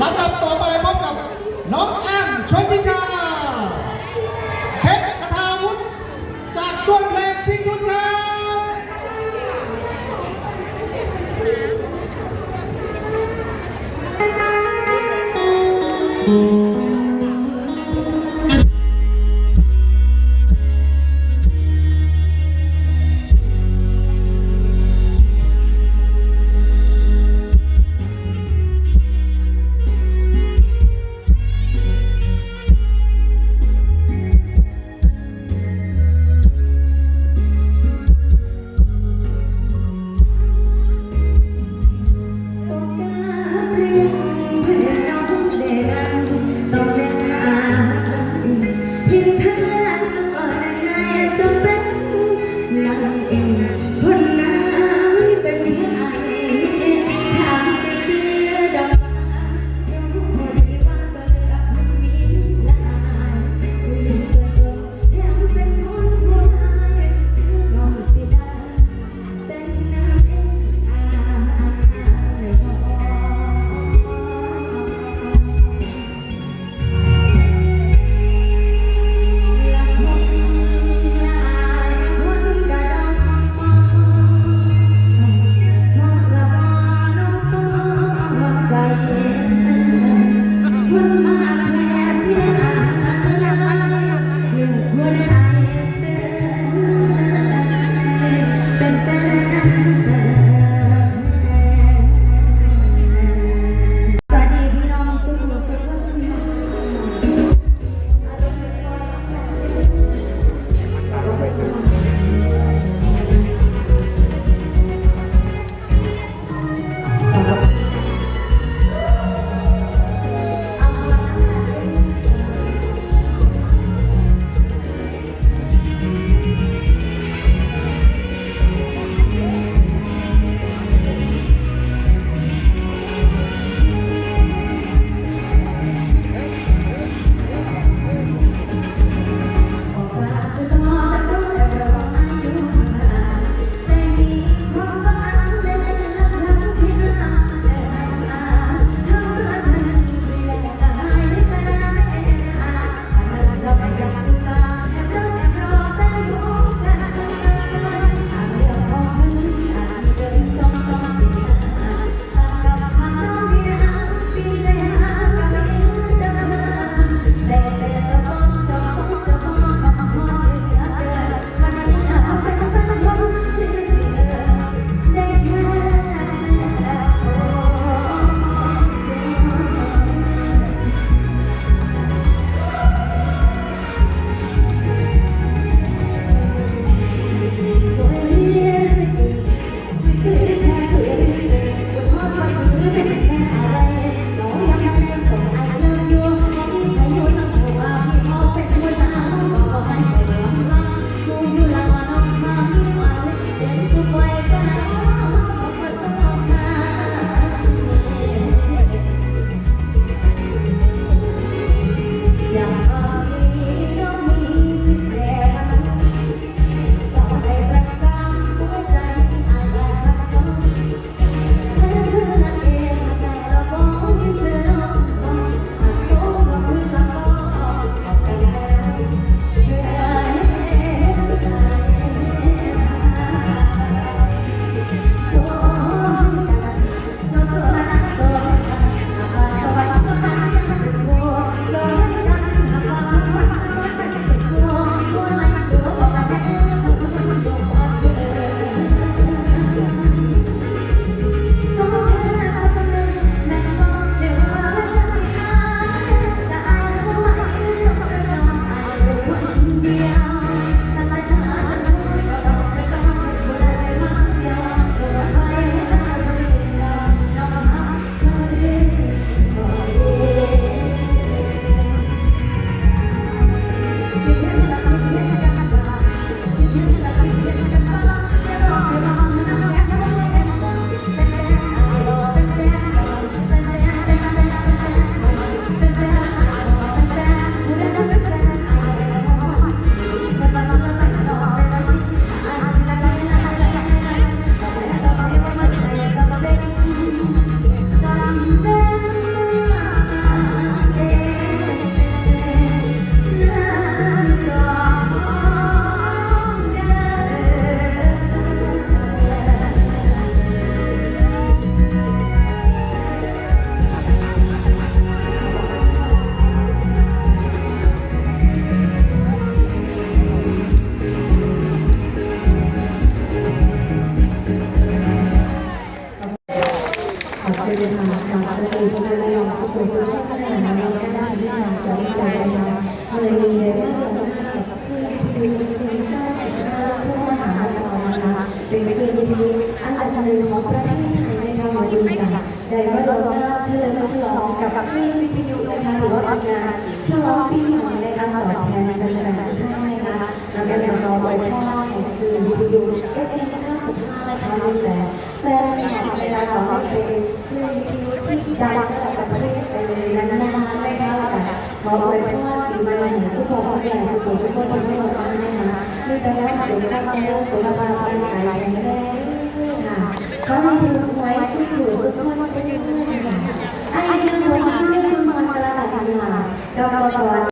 ลำดับต่อไปพบกับน้องแอมชนทิชา you. be. ของประเทศไทยนะคะวันนี้ค่ะได้มาลงหน้เฉลิมฉลองกับคลื่นวิทยุนะคะถือว่าเป็นงานฉลองปีใหม่นะคะตอบแทนแฟนๆทุกท่านนะคะแล้วก็ยังรอไว้พ่อแห่งคลื่นวิทยุ FM 95นะคะมีแต่แฟนคลับนะคะขอให้เป็นคลื่นวิทยุที่ดังระดับประเทศไปเลยนานๆนะคะแล้วก็ขอไว้พ่อปีใหม่ทุกคนทุกอย่างสุขสุขภาพทุกคนนะคะมีแต่ความสุขความเจริญสุขภาพร่างกายแข็งแรง ก็ให้เธอไว้ซึ่งอยู่ซึ่งคนเป็นเพื่อนไอ้เรื่องของเรื่องมันกระหล่ำหนาเราก็บอก